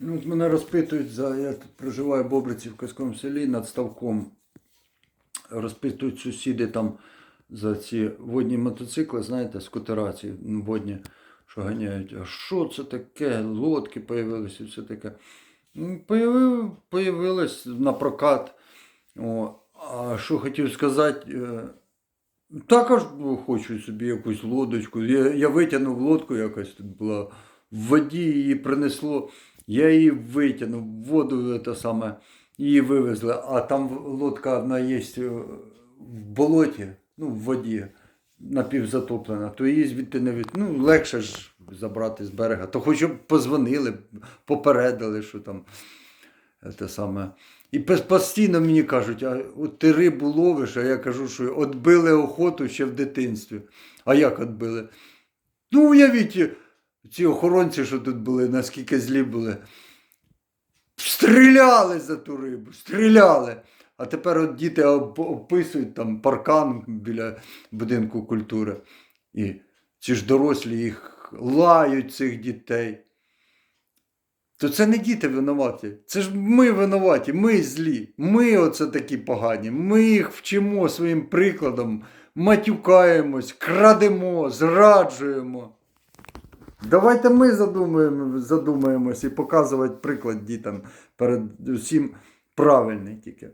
Ну, от мене розпитують за. Я проживаю в Бобриці в Казькому селі над ставком. Розпитують сусіди там за ці водні мотоцикли, знаєте, скутера ці водні, що ганяють. А що це таке? Лодки появилися і все таке. Ну, Появив, появилось на прокат. О, а що хотів сказати, е, також хочу собі якусь лодочку. Я, я витягнув лодку якась тут була в воді, її принесло. Я її витягнув, воду те саме, її вивезли. А там лодка одна є е, в болоті, ну, в воді, напівзатоплена, то її звідти не від... Ну, легше ж забрати з берега. То хоч б позвонили, попередили, що там те саме. І постійно мені кажуть, а от ти рибу ловиш, а я кажу, що отбили охоту ще в дитинстві. А як отбили? Ну, уявіть, ці охоронці, що тут були, наскільки злі були. Стріляли за ту рибу, стріляли. А тепер от діти описують там паркан біля будинку культури. І ці ж дорослі їх лають цих дітей. То це не діти винуваті. Це ж ми винуваті, ми злі. Ми оце такі погані. Ми їх вчимо своїм прикладом, матюкаємось, крадемо, зраджуємо. Давайте ми задумаємо, задумаємось і показувати приклад дітям перед усім правильний тільки.